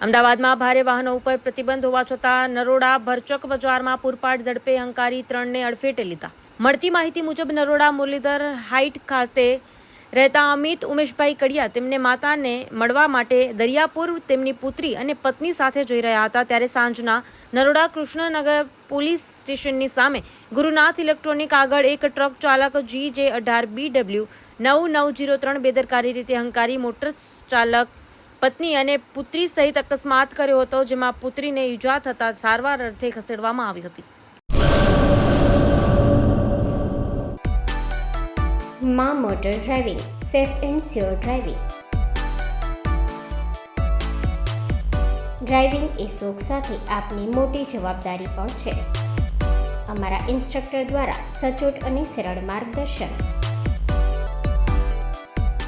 અમદાવાદમાં ભારે વાહનો ઉપર પ્રતિબંધ હોવા છતાં નરોડા, ભરચક બજારમાં પૂરપાટ ઝડપે હંકારી ત્રણને અડફેટે લીધા. મળતી માહિતી મુજબ નરોડા, મુરલીધર હાઇટ ખાતે રહેતા અમિત, ઉમેશભાઈ કડિયા તેમને માતાને મળવા માટે દરિયાપુર તેમની પુત્રી અને પત્ની સાથે જઈ રહ્યા હતા ત્યારે સાંજના નરોડા કૃષ્ણનગર પોલીસ સ્ટેશનની સામે ગુરુનાથ ઇલેક્ટ્રોનિક આગળ એક ટ્રક ચાલક જી જે અઢાર બી ડબલ્યુ નવ નવ જીરો ત્રણ બેદરકારી રીતે હંકારી મોટર ચાલક પત્ની અને પુત્રી સહિત અકસ્માત કર્યો હતો, જેમાં પુત્રીને ઈજા થતાં સારવાર અર્થે ખસેડવામાં આવી હતી. મા motor driving, safe and sure driving. Driving એ શોખ સાથે આપની મોટી જવાબદારી પણ છે. અમારા ઇન્સ્ટ્રક્ટર દ્વારા સચોટ અને સરળ માર્ગદર્શન.